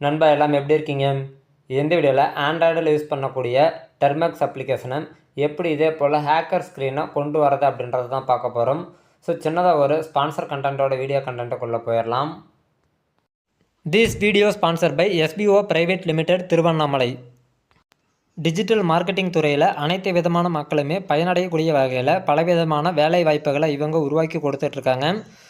நண்பா எல்லாம் எப்படி இருக்கீங்க? இந்த வீடியோவில் ஆண்ட்ராய்டில் யூஸ் பண்ணக்கூடிய டெர்மெக்ஸ் அப்ளிகேஷனை எப்படி இதே போல் ஹேக்கர் ஸ்க்ரீனை கொண்டு வரது அப்படின்றத தான் பார்க்க போகிறோம் ஸோ சின்னதாக ஒரு ஸ்பான்சர் கண்டென்ட்டோட வீடியோ கண்டென்ட்டுக்குள்ளே போயிடலாம். This video sponsor by SPO private limited Tiruvannamalai digital marketing துறையில் அனைத்து விதமான மக்களுமே பயனடையக்கூடிய வகையில் பலவிதமான வேலை வாய்ப்புகளை இவங்க உருவாக்கி கொடுத்துட்ருக்காங்க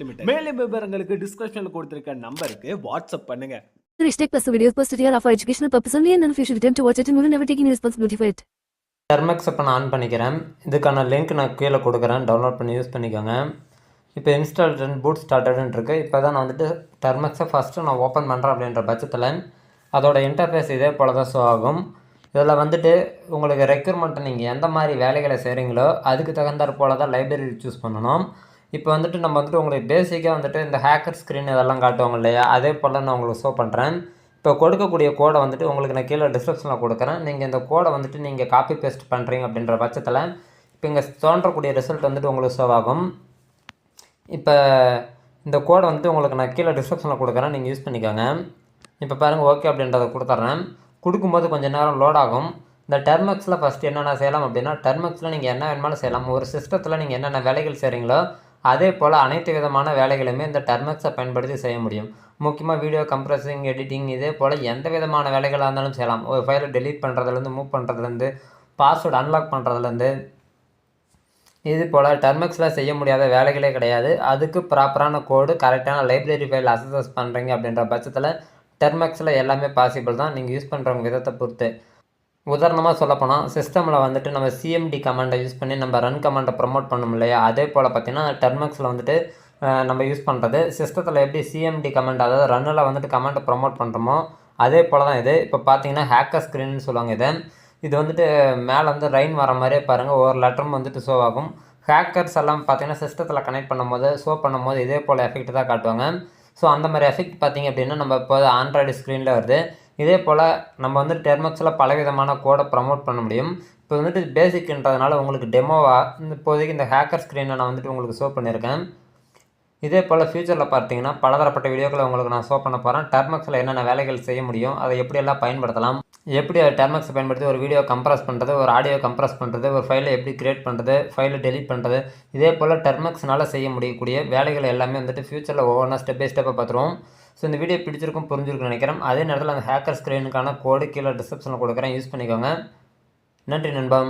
limited மேலும் விவரங்களுக்கு டிஸ்கிரிப்ஷன்ல கொடுத்திருக்க நம்பருக்கு வாட்ஸ்அப் பண்ணுங்க. Restrict plus videos posted here are for educational purpose only and you should attempt to watch it and will never take any responsibility for it. Termux இப்போ நான் ஆன் பண்ணிக்கிறேன். இதுக்கான லிங்க் நான் கீழே கொடுக்குறேன். டவுன்லோட் பண்ணி யூஸ் பண்ணிக்கோங்க. இப்போ இன்ஸ்டால் பூட் ஸ்டார்டட்னு இருக்குது இப்போ தான் நான் வந்துட்டு டெர்மெக்ஸை ஃபஸ்ட்டு நான் ஓப்பன் பண்ணுறேன் அப்படின்ற பட்சத்தில் அதோட இன்டர்ஃபேஸ் இதே போல் தான் ஷோ ஆகும். இதில் வந்துட்டு உங்களுக்கு ரெக்யூர்மெண்ட்டை நீங்கள் எந்த மாதிரி வேலைகளை செய்கிறீங்களோ அதுக்கு தகுந்தாற் போல் தான் லைப்ரரி சூஸ் பண்ணணும். இப்போ வந்துட்டு நம்ம வந்துட்டு உங்களுக்கு பேசிக்காக வந்துட்டு இந்த ஹேக்கர் ஸ்க்ரீன் இதெல்லாம் காட்டுவாங்க இல்லையா? அதே போல் நான் உங்களுக்கு ஷோ பண்ணுறேன் இப்போ கொடுக்கக்கூடிய கோடை வந்துட்டு உங்களுக்கு நான் கீழே டிஸ்கிரிப்ஷனில் கொடுக்குறேன். நீங்கள் இந்த கோடை வந்துட்டு நீங்கள் காப்பி பேஸ்ட் பண்ணுறீங்க அப்படின்ற பட்சத்தில் இப்போ இங்கே தோன்றக்கூடிய ரிசல்ட் வந்துட்டு உங்களுக்கு ஷோ ஆகும். இப்போ இந்த கோடை வந்துட்டு உங்களுக்கு நான் கீழே டிஸ்கிரிப்ஷனில் கொடுக்குறேன். நீங்கள் யூஸ் பண்ணிக்கோங்க. இப்போ பாருங்கள் ஓகே அப்படின்றத கொடுத்துட்றேன். கொடுக்கும்போது கொஞ்சம் நேரம் லோட் ஆகும். இந்த டெர்மக்ஸில் ஃபஸ்ட்டு என்னென்ன செய்யலாம் அப்படின்னா டெர்மக்ஸில் நீங்கள் என்ன வேணுமாலும் செய்யலாம். ஒரு சிஸ்டத்தில் நீங்கள் என்னென்ன வேலைகள் செய்கிறீங்களோ அதே போல் அனைத்து விதமான வேலைகளுமே இந்த டெர்மக்ஸை பயன்படுத்தி செய்ய முடியும். முக்கியமாக வீடியோ கம்ப்ரஸிங் எடிட்டிங் இதே போல் எந்த விதமான வேலைகளாக இருந்தாலும் செய்யலாம். ஒரு ஃபைலை டெலீட் பண்ணுறதுலேருந்து மூவ் பண்ணுறதுலேருந்து பாஸ்வேர்டு அன்லாக் பண்ணுறதுலேருந்து இது போல் டெர்மக்ஸில் செய்ய முடியாத வேலைகளே கிடையாது. அதுக்கு ப்ராப்பரான கோடு கரெக்டான லைப்ரரி ஃபைல் அசஸ் பண்ணுறீங்க அப்படின்ற பட்சத்தில் டெர்மக்ஸில் எல்லாமே பாசிபிள் தான். நீங்கள் யூஸ் பண்ணுறவங்க விதத்தை பொறுத்து. உதாரணமாக சொல்லப்போனால் சிஸ்டமில் வந்துட்டு நம்ம சிஎம்டி கமாண்டை யூஸ் பண்ணி நம்ம ரன் கமாண்டை ப்ரமோட் பண்ணோம் இல்லையா? அதே போல் பார்த்திங்கன்னா டெர்மெக்ஸில் வந்துட்டு நம்ம யூஸ் பண்ணுறது சிஸ்டத்தில் எப்படி சிஎம்டி கமெண்ட் அதாவது ரன்னில் வந்துட்டு கமெண்ட்டை ப்ரமோட் பண்ணுறோமோ அதே போல் தான் இது. இப்போ பார்த்தீங்கன்னா ஹேக்கர் ஸ்க்ரீன்னு சொல்லுவாங்க இது. இது வந்துட்டு மேலே வந்து ரைன் வர மாதிரியே பாருங்கள் ஒவ்வொரு லெட்டரும் வந்துட்டு ஷோ ஆகும். ஹேக்கர்ஸ் எல்லாம் பார்த்தீங்கன்னா சிஸ்டத்தில் கனெக்ட் பண்ணும்போது ஷோ பண்ணும்போது இதே போல் எஃபெக்ட் தான் காட்டுவாங்க. ஸோ அந்த மாதிரி எஃபெக்ட் பார்த்தீங்க அப்படின்னா நம்ம இப்போ ஆண்ட்ராய்டு ஸ்க்ரீனில் வருது. இதே போல் நம்ம வந்து டெர்மக்ஸில் பலவிதமான கோடை ப்ரமோட் பண்ண முடியும். இப்போ வந்துட்டு பேசிக்ன்றதுனால உங்களுக்கு டெமோவாக இப்போதைக்கு இந்த ஹேக்கர் ஸ்க்ரீனை நான் வந்துட்டு உங்களுக்கு ஷோ பண்ணியிருக்கேன். இதே போல் ஃப்யூச்சரில் பார்த்தீங்கன்னா பலதரப்பட்ட வீடியோக்களை உங்களுக்கு நான் ஷோ பண்ண போகிறேன் டெர்மக்ஸில் என்னென்ன வேலைகள் செய்ய முடியும் அதை எப்படியெல்லாம் பயன்படுத்தலாம் எப்படி டெர்மக்ஸை பயன்படுத்தி ஒரு வீடியோ கம்ப்ரஸ் பண்ணுறது ஒரு ஆடியோ கம்ப்ரஸ் பண்ணுறது ஒரு ஃபைலை எப்படி கிரியேட் பண்ணுறது ஃபைலை டெலிட் பண்ணுறது இதே போல் டெர்மக்ஸ்னால் செய்ய முடியக்கூடிய வேலைகள் எல்லாமே வந்துட்டு ஃப்யூச்சரில் ஒவ்வொன்றா ஸ்டெப் பை ஸ்டெப்பாக பார்த்துருவோம். ஸோ இந்த வீடியோ பிடிச்சிருக்கும் புரிஞ்சிருக்கும் நினைக்கிறேன். அதே நேரத்தில் அந்த ஹேக்கர் ஸ்க்ரீனுக்கான கோடு கீழே டிஸ்கிரிப்ஷனில் கொடுக்குறேன். யூஸ் பண்ணிக்கோங்க. நன்றி நண்பா.